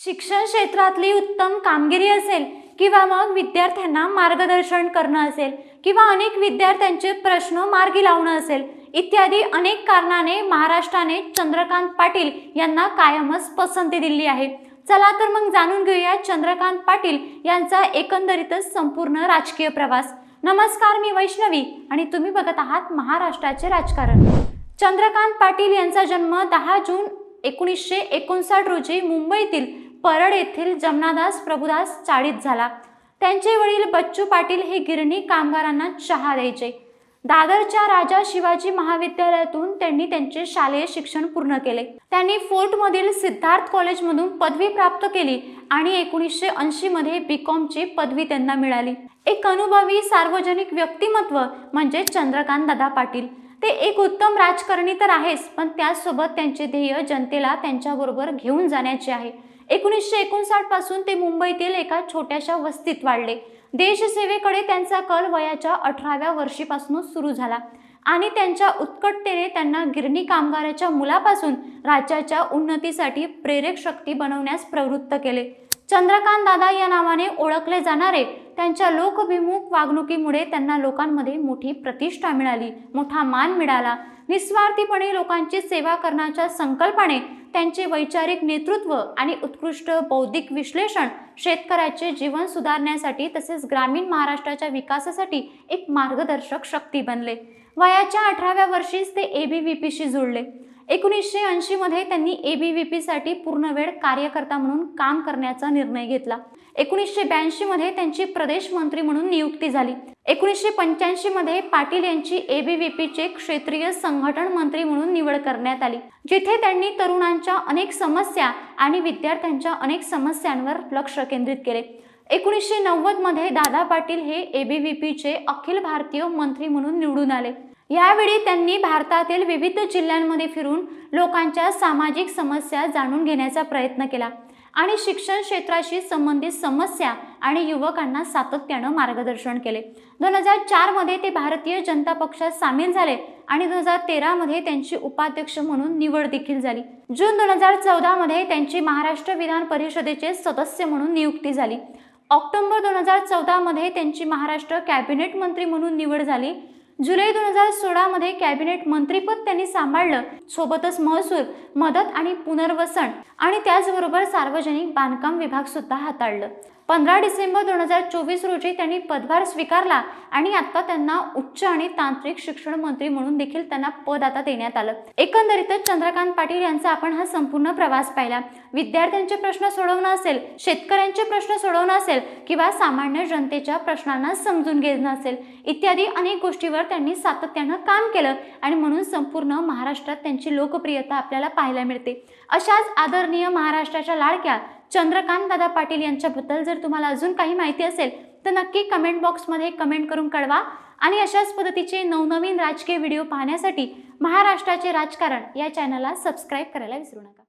शिक्षण क्षेत्रातली उत्तम कामगिरी असेल किंवा मग विद्यार्थ्यांना मार्गदर्शन करणं असेल किंवा अनेक विद्यार्थ्यांचे प्रश्न मार्गी लावणं असेल इत्यादी अनेक कारणाने महाराष्ट्राने चंद्रकांत पाटील यांना कायमच पसंती दिली आहे. चला तर मग जाणून घेऊया चंद्रकांत पाटील यांचा एकंदरीतच संपूर्ण राजकीय प्रवास. नमस्कार मी वैष्णवी आणि तुम्ही बघत आहात महाराष्ट्राचे राजकारण. चंद्रकांत पाटील यांचा जन्म दहा जून एकोणीसशे एकोणसाठ रोजी मुंबईतील परड येथील जमनादास प्रभुदास चाळीत झाला. त्यांचे वडील बच्चू पाटील हे गिरणी कामगारांना चहा द्यायचे. दादरच्या राजा शिवाजी महाविद्यालयातून त्यांनी त्यांचे शालेय शिक्षण पूर्ण केले. त्यांनी फोर्टमधील सिद्धार्थ कॉलेजमधून पदवी प्राप्त केली आणि एकोणीसशे ऐंशी मध्ये बी कॉमची पदवी त्यांना मिळाली. एक अनुभवी सार्वजनिक व्यक्तिमत्व म्हणजे चंद्रकांत दादा पाटील. ते एक उत्तम राजकारणी तर आहेच पण त्याचसोबत त्यांचे ध्येय जनतेला त्यांच्याबरोबर घेऊन जाण्याचे आहे. एकोणीसशे एकोणसाठपासून ते मुंबईतील एका छोट्याशा वस्तीत वाढले. देशसेवेकडे त्यांचा कल वयाच्या अठराव्या वर्षीपासूनच सुरू झाला आणि त्यांच्या उत्कटतेने त्यांना गिरणी कामगाराच्या मुलापासून राज्याच्या उन्नतीसाठी प्रेरक शक्ती बनवण्यास प्रवृत्त केले. चंद्रकांत दादा या नावाने ओळखले जाणारे त्यांच्या लोकभिमुख वागणुकीमुळे त्यांना लोकांमध्ये मोठी प्रतिष्ठा मिळाली मोठा मान मिळाला. निस्वार्थीपणे लोकांची सेवा करण्याच्या संकल्पाने त्यांचे वैचारिक नेतृत्व आणि उत्कृष्ट बौद्धिक विश्लेषण शेतकऱ्याचे जीवन सुधारण्यासाठी तसेच ग्रामीण महाराष्ट्राच्या विकासासाठी एक मार्गदर्शक शक्ती बनले. वयाच्या अठराव्या वर्षीच ते ए बी व्ही पीशी जुळले. एकोणीसशे ऐंशीमध्ये त्यांनी ए बी व्ही पीसाठी पूर्णवेळ कार्यकर्ता म्हणून काम करण्याचा निर्णय घेतला. एकोणीसशे ब्याऐंशीमध्ये त्यांची प्रदेश मंत्री म्हणून नियुक्ती झाली. एकोणीसशे पंच्याऐंशीमध्ये पाटील यांची ए बी व्ही पीचे क्षेत्रीय संघटन मंत्री म्हणून निवड करण्यात आली जिथे त्यांनी तरुणांच्या अनेक समस्या आणि विद्यार्थ्यांच्या अनेक समस्यांवर लक्ष केंद्रित केले. एकोणीसशे नव्वदमध्ये दादा पाटील हे ए बी व्ही पीचे अखिल भारतीय मंत्री म्हणून निवडून आले. यावेळी त्यांनी भारतातील विविध जिल्ह्यांमध्ये फिरून लोकांच्या सामाजिक समस्या जाणून घेण्याचा प्रयत्न केला आणि शिक्षण क्षेत्राशी संबंधित समस्या आणि युवकांना सातत्यानं मार्गदर्शन केले. दोन हजार चारमध्ये ते भारतीय जनता पक्षात सामील झाले आणि दोन हजार तेरामध्ये त्यांची उपाध्यक्ष म्हणून निवड देखील झाली. जून दोन हजार चौदामध्ये त्यांची महाराष्ट्र विधान परिषदेचे सदस्य म्हणून नियुक्ती झाली. ऑक्टोबर दोन हजार चौदामध्ये त्यांची महाराष्ट्र कॅबिनेट मंत्री म्हणून निवड झाली. जुलै दोन हजार सोळामध्ये कॅबिनेट मंत्रीपद त्यांनी सांभाळलं. सोबतच महसूल मदत आणि पुनर्वसन आणि त्याचबरोबर सार्वजनिक बांधकाम विभाग सुद्धा हाताळलं. पंधरा डिसेंबर दोन हजार चोवीस रोजी त्यांनी पदभार स्वीकारला आणि आता त्यांना उच्च आणि तांत्रिक शिक्षण मंत्री म्हणून देखील त्यांना पद आता देण्यात आलं. एकंदरीतच चंद्रकांत पाटील यांचा आपण हा संपूर्ण प्रवास पाहिला. विद्यार्थ्यांचे प्रश्न सोडवणं असेल शेतकऱ्यांचे प्रश्न सोडवणं असेल किंवा सामान्य जनतेच्या प्रश्नांना समजून घेणं असेल इत्यादी अनेक गोष्टीवर त्यांनी सातत्यानं काम केलं आणि म्हणून संपूर्ण महाराष्ट्रात त्यांची लोकप्रियता आपल्याला पाहायला मिळते. अशाच आदरणीय महाराष्ट्राच्या लाडक्या चंद्रकांत दादा पाटील यांच्याबद्दल जर तुम्हाला अजून काही माहिती असेल तर नक्की कमेंट बॉक्समध्ये कमेंट करून कळवा. आणि अशाच पद्धतीचे नवनवीन राजकीय व्हिडिओ पाहण्यासाठी महाराष्ट्राचे राजकारण या चॅनलला सबस्क्राईब करायला विसरू नका.